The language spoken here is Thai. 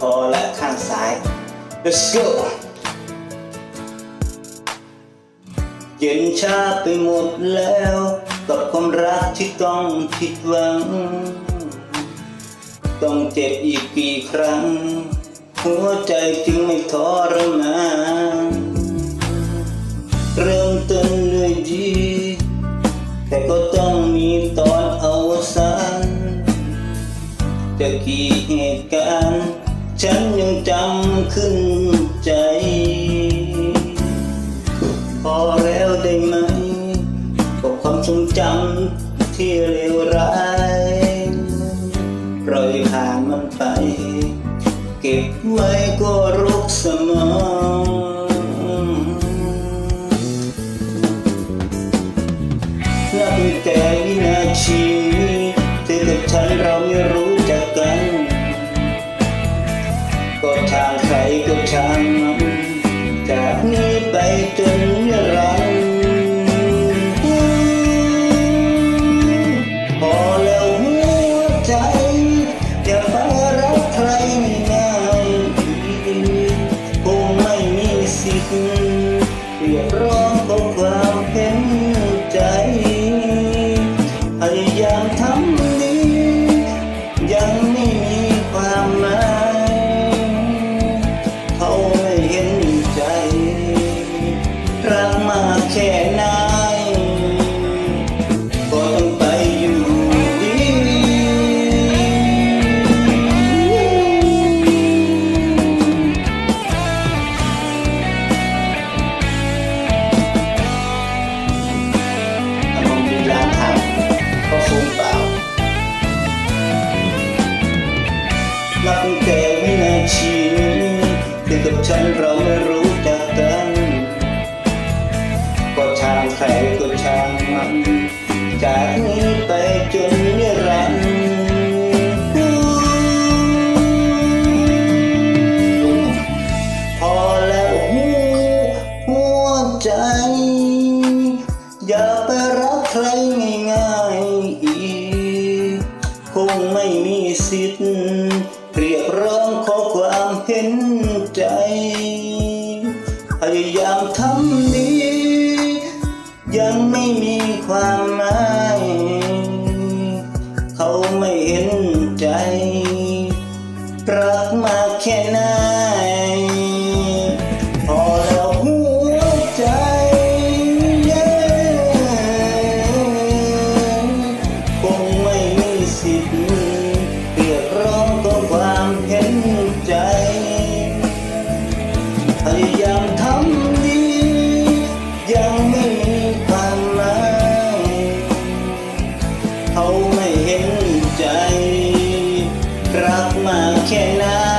พอและข้างซ้าย let's go เย็นชาไปหมดแล้วกับความรักที่ต้องผิดหวัง ต้องเจ็บอีกกี่ครั้ง หัวใจจึงไม่ทรมานเริ่มต้นด้วยดี แต่ก็ต้องมีตอนอวสานจะกี่เหตุการณ์ ที่เลวร้ายปล่อยผ่านมันไป เก็บไว้ก็รุกสมองนับแต่วินาทีเธอกับฉันเราไม่รู้จักกัน ก็ทางใครก็ช่างมัน นใจพยายามทำดียังไม่มีความหมายเขาไม่เห็นใจรักมากแค่ไหน นับแต่วินาทีนี้เธอกับฉันเราไม่รู้จักกันก็ช่างใครก็ช่างมันจากนี้ไปจนนิรันดร์พอแล้วหัวหัวใจ พยายามทำดี ยังไม่มีความหมาย can I?